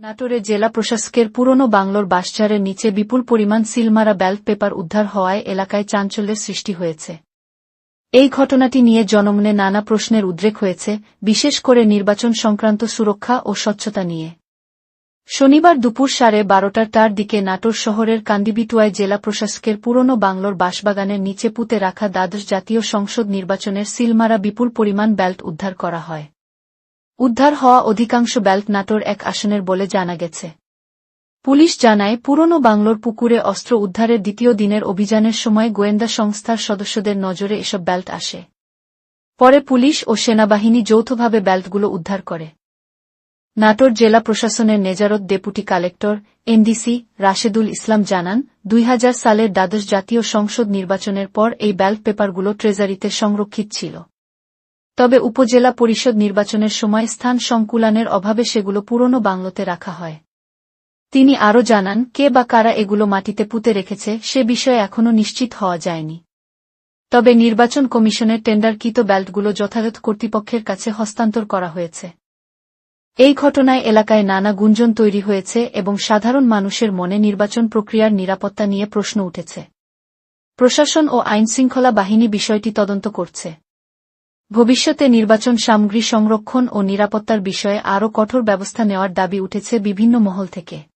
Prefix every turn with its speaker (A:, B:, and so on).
A: নাটোরে জেলা প্রশাসকের পুরনো বাংলোর বাসচারের নিচে বিপুল পরিমাণ সিলমারা ব্যালট পেপার উদ্ধার হওয়ায় এলাকায় চাঞ্চল্যের সৃষ্টি হয়েছে। এই ঘটনাটি নিয়ে জনমনে নানা প্রশ্নের উদ্রেক হয়েছে, বিশেষ করে নির্বাচন সংক্রান্ত সুরক্ষা ও স্বচ্ছতা নিয়ে। শনিবার দুপুর সাড়ে বারোটার তার দিকে নাটোর শহরের কান্দিবিটুয়ায় জেলা প্রশাসকের পুরনো বাংলোর বাসবাগানের নিচে পুঁতে রাখা দ্বাদশ জাতীয় সংসদ নির্বাচনের সিলমারা বিপুল পরিমাণ ব্যালট উদ্ধার করা হয়। উদ্ধার হওয়া অধিকাংশ ব্যালট নাটোর এক আসনের বলে জানা গেছে। পুলিশ জানায়, পুরনো বাংলোর পুকুরে অস্ত্র উদ্ধারের দ্বিতীয় দিনের অভিযানের সময় গোয়েন্দা সংস্থার সদস্যদের নজরে এসব ব্যালট আসে। পরে পুলিশ ও সেনাবাহিনী যৌথভাবে ব্যালটগুলো উদ্ধার করে। নাটোর জেলা প্রশাসনের নেজারত deputy collector, NDC, Rashedul Islam জানান, দুই হাজার সালের দ্বাদশ জাতীয় সংসদ নির্বাচনের পর এই ব্যালট পেপারগুলো ট্রেজারিতে সংরক্ষিত ছিল। তবে উপজেলা পরিষদ নির্বাচনের সময় স্থান সংকুলানের অভাবে সেগুলো পুরনো বাংলোতে রাখা হয়। তিনি আরও জানান, কে বা কারা এগুলো মাটিতে পুঁতে রেখেছে সে বিষয়ে এখনও নিশ্চিত হওয়া যায়নি। তবে নির্বাচন কমিশনের টেন্ডারকৃত ব্যালটগুলো যথাযথ কর্তৃপক্ষের কাছে হস্তান্তর করা হয়েছে। এই ঘটনায় এলাকায় নানা গুঞ্জন তৈরি হয়েছে এবং সাধারণ মানুষের মনে নির্বাচন প্রক্রিয়ার নিরাপত্তা নিয়ে প্রশ্ন উঠেছে। প্রশাসন ও আইনশৃঙ্খলা বাহিনী বিষয়টি তদন্ত করছে। ভবিষ্যতে নির্বাচন সামগ্রী সংরক্ষণ ও নিরাপত্তার বিষয়ে আরও কঠোর ব্যবস্থা নেওয়ার দাবি উঠেছে বিভিন্ন মহল থেকে।